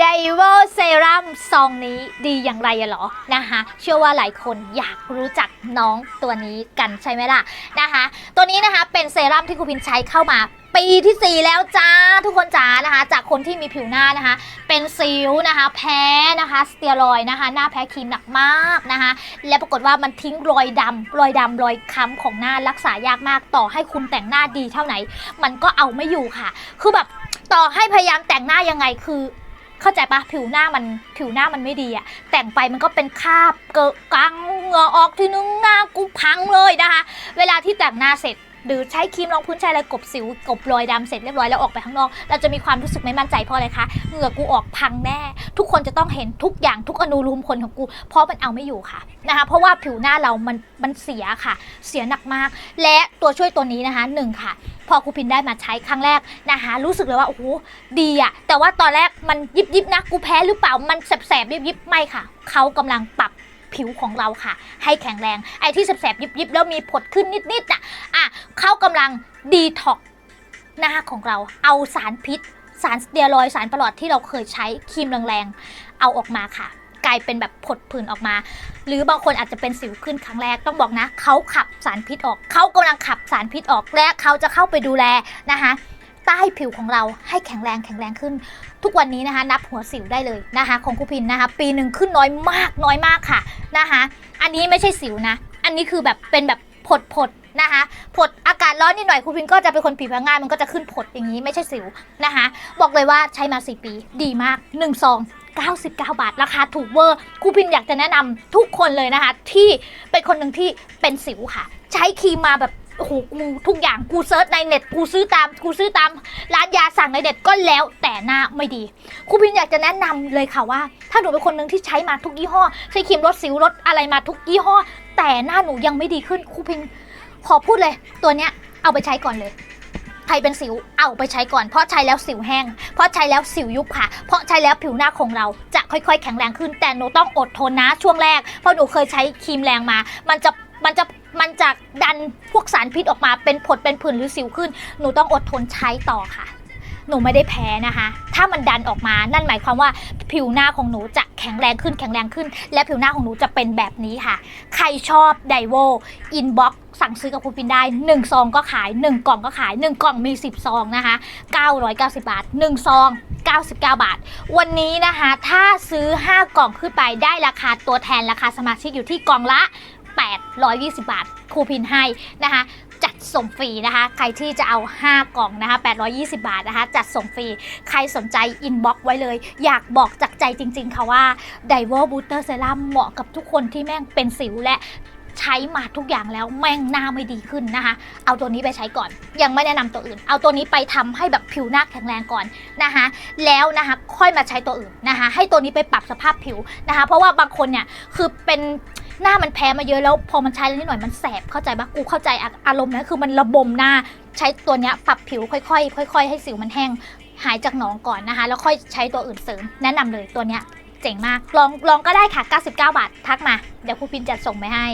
ไดเวอร์เซรั่มซองนี้ดีอย่างไรอะเหรอนะคะเชื่อว่าหลายคนอยากรู้จักน้องตัวนี้กันใช่ไหมล่ะนะคะ ตัวนี้นะคะเป็นเซรั่มที่ครูพินใช้เข้ามาปีที่ 4 แล้วจ้าทุกคนจ้านะคะ จากคนที่มีผิวหน้านะคะ เป็นสิวนะคะ แพ้นะคะสเตียรอยนะคะ หน้าแพ้ครีมหนักมากนะคะ และปรากฏว่ามันทิ้งรอยดำรอยดำรอยค้ำของหน้ารักษายากมากต่อให้คุณแต่งหน้าดีเท่าไหน มันก็เอาไม่อยู่ค่ะ คือแบบต่อให้พยายามแต่งหน้ายังไงคือ เข้าใจปะผิวหน้ามันผิวหน้ามันไม่ดีอะแต่งไปมันก็เป็นคราบเกอะกังเหงื่อออกทีนึงหน้ากูพังเลยนะคะ เวลาที่แต่งหน้าเสร็จหรือใช้ครีมรองพื้นใช้อะไรกบสิวกบรอยดำเสร็จเรียบร้อยแล้วออกไปข้างนอก เราจะมีความรู้สึกไม่มั่นใจเพราะอะไรคะเหงื่อกูออกพังแน่ ทุกคนจะต้องเห็นทุกอย่างทุกอนูรูมคนของกู เพราะมันเอาไม่อยู่ค่ะนะคะ เพราะว่าผิวหน้าเรามันมันเสียค่ะ เสียหนักมาก และตัวช่วยตัวนี้นะคะหนึ่งค่ะ พอครูพินได้มาใช้ครั้งแรกนะคะรู้สึกเลยว่าโอ้โหดีอะแต่ว่าตอนแรกมันยิบยิบนะกูแพ้หรือเปล่ามันแสบแสบยิบยิบไม่ค่ะเขากำลังปรับผิวของเราค่ะ ให้แข็งแรงไอ้ที่แสบแสบยิบยิบๆแล้วมีผดขึ้นนิดๆอะอะเขากำลังดีท็อกหน้าของเราเอาสารพิษ สารสเตียรอยสารประหลอดที่เราเคยใช้ครีมแรงๆเอาออกมาค่ะ กลายเป็นแบบผดผื่นออกมา หรือบางคนอาจจะเป็นสิวขึ้นครั้งแรกต้องบอกนะเขาขับสารพิษออก เขากำลังขับสารพิษออกและเขาจะเข้าไปดูแลนะคะใต้ผิวของเราให้แข็งแรงแข็งแรงขึ้น ทุกวันนี้นะคะ นับหัวสิวได้เลยนะคะ ของครูพินนะคะ ปีหนึ่งขึ้นน้อยมากน้อยมากค่ะนะคะ อันนี้ไม่ใช่สิวนะ อันนี้คือแบบเป็นแบบผดผดนะคะผดอากาศร้อนนิดหน่อยครูพินก็จะเป็นคนผิวพง่ายมันก็จะขึ้นผดอย่างนี้ไม่ใช่สิวนะคะ บอกเลยว่าใช้มา 4 ปีดีมาก1ซอง 99 บาท ราคาถูกเวอร์ครูพินอยากจะแนะนำทุกคนเลยนะคะ ที่เป็นคนหนึ่งที่เป็นสิวค่ะ ใช้ครีมมาแบบโอ้โหกูทุกอย่างกูเซิร์ชในเน็ตกูซื้อตามกูซื้อตามร้านยาสั่งในเน็ตก็แล้วแต่หน้าไม่ดีครูพินอยากจะแนะนำเลยค่ะว่า ถ้าหนูเป็นคนหนึ่งที่ใช้มาทุกยี่ห้อ ใช้ครีมลดสิวลดอะไรมาทุกยี่ห้อ แต่หน้าหนูยังไม่ดีขึ้นครูพินขอพูดเลย ตัวเนี้ยเอาไปใช้ก่อนเลย ใครเป็นสิวเอาไปใช้ก่อน เพราะใช้แล้วสิวแห้ง เพราะใช้แล้วสิวยุบค่ะ เพราะใช้แล้วผิวหน้าของเราจะค่อยๆ แข็งแรงขึ้น แต่หนูต้องอดทนนะช่วงแรก เพราะหนูเคยใช้ครีมแรงมา มันจะมันจะมันจะดันพวกสารพิษออกมาเป็นผดเป็นผื่นหรือสิวขึ้น หนูต้องอดทนใช้ต่อค่ะ หนูไม่ได้แพ้นะคะ ถ้ามันดันออกมา นั่นหมายความว่าผิวหน้าของหนูจะแข็งแรงขึ้นแข็งแรงขึ้น และผิวหน้าของหนูจะเป็นแบบนี้ค่ะ ใครชอบไดโวอินบ็อก สั่งซื้อกับคุณปินได้1ซองก็ขาย 1 กล่องก็ขาย 1 กล่องมี 10 ซองนะคะ 990 บาท 1 ซอง 99 บาท วันนี้นะคะ ถ้าซื้อ 5 กล่องขึ้นไปได้ราคาตัวแทนราคาสมาชิกอยู่ที่กล่องละ 820 บาทครูพินให้นะคะจัดส่งฟรีนะคะ ใครที่จะเอา 5 กล่องนะคะ 820 บาทนะคะ จัดส่งฟรี ใครสนใจอินบ็อกไว้เลย อยากบอกจากใจจริง ๆ ค่ะว่า d i v o Booster Serum เหมาะกับทุกคนที่แม่งเป็นสิวและ ใช้มาทุกอย่างแล้วแม่งหน้าไม่ดีขึ้นนะคะ เอาตัวนี้ไปใช้ก่อน ยังไม่แนะนำตัวอื่น เอาตัวนี้ไปทำให้แบบผิวหน้าแข็งแรงก่อนนะคะ แล้วนะคะค่อยมาใช้ตัวอื่นนะคะ ให้ตัวนี้ไปปรับสภาพผิวนะคะ เพราะว่าบางคนเนี่ยคือเป็นหน้ามันแพ้มาเยอะแล้วพอมันใช้แล้วนิดหน่อยมันแสบเข้าใจปะกูเข้าใจอารมณ์นะคือมันระบมหน้าใช้ตัวนี้ปรับผิวค่อยๆค่อย ๆ ให้สิวมันแห้งหายจากหนองก่อนนะคะ แล้วค่อยใช้ตัวอื่นเสริม แนะนำเลยตัวเนี้ยเจ๋งมาก ลองลองก็ได้ค่ะ 99 บาท ทักมา เดี๋ยวครูพินจัดส่งไปให้